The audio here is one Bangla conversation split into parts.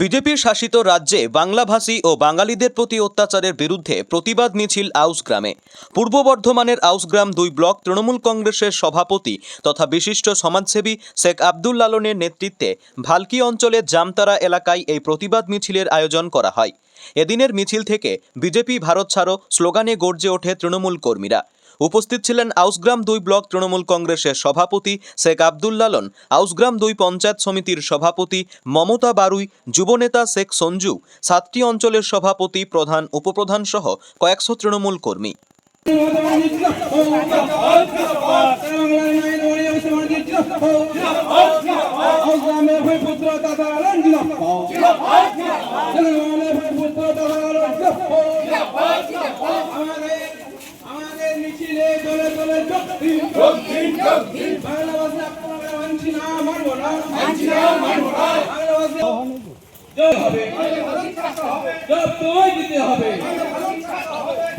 বিজেপির শাসিত রাজ্যে বাংলাভাষী ও বাঙালিদের প্রতি অত্যাচারের বিরুদ্ধে প্রতিবাদ মিছিল আউসগ্রামে। পূর্ব বর্ধমানের আউসগ্রাম দুই ব্লক তৃণমূল কংগ্রেসের সভাপতি তথা বিশিষ্ট সমাজসেবী শেখ আব্দুল লালনের নেতৃত্বে ভালকি অঞ্চলের জামতারা এলাকায় এই প্রতিবাদ মিছিলের আয়োজন করা হয়। এদিনের মিছিল থেকে বিজেপি ভারত ছাড়ো স্লোগানে গর্জে ওঠে তৃণমূল কর্মীরা। উপস্থিত ছিলেন আউসগ্রাম দুই ব্লক তৃণমূল কংগ্রেসের সভাপতি শেখ আব্দুল লালন, আউসগ্রাম দুই পঞ্চায়েত সমিতির সভাপতি মমতা বারুই, যুবনেতা শেখ সঞ্জু সাতটি অঞ্চলের সভাপতি প্রধান, উপপ্রধান সহ কয়েকশো তৃণমূল কর্মী মিছিলে দলে দলে শক্তি বাংলা ভাষা আপনারা মানছি না মানবো না বাংলা ভাষা জয় হবে জয় তোমায় দিতে হবে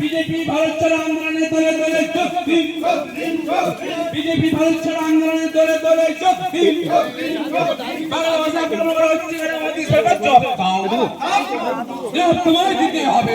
বিজেপি ভারত ছাড়া আন্দোলনে দলে দলে শক্তি বিজেপি ভারত ছাড়া আন্দোলনে দলে দলে শক্তি বাংলা ভাষা আপনারা হচ্ছে মোদী সরকার জব দাও জব তোমায় দিতে হবে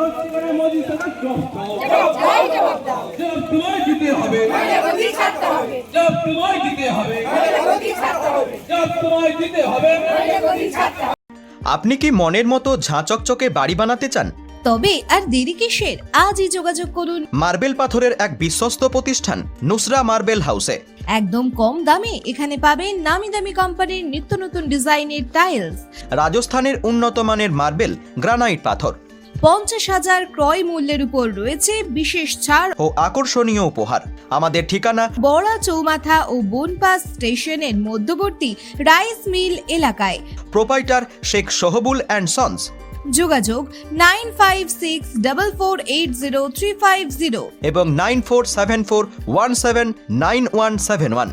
জব তোমায় দিতে হবে জব তোমায় দিতে হবে জব তোমায় দিতে হবে আপনি কি মনের মতো ঝাঁ চকচকে বাড়ি বানাতে চান? তবে আর দেরি কিসের? আজই যোগাযোগ করুন। মার্বেল পাথরের এক বিশ্বস্ত প্রতিষ্ঠান নুসরা মার্বেল হাউসে। একদম কম দামে এখানে পাবেন নামি দামি কোম্পানির নিত্য নতুন ডিজাইনের টাইলস। রাজস্থানের উন্নত মানের মার্বেল গ্রানাইট পাথর। পঞ্চাশ হাজার ক্রয় মূল্যের উপর রয়েছে বিশেষ ছাড় ও আকর্ষণীয় উপহার। আমাদের ঠিকানা বড়া চৌমাথা ও বনপাস স্টেশনের মধ্যবর্তী রাইস মিল এলাকায়। Proprietor Sheikh Sohbul and sons. যোগাযোগ nine five six double four eight zero three five zero. এবং nine four seven four one seven nine one seven one.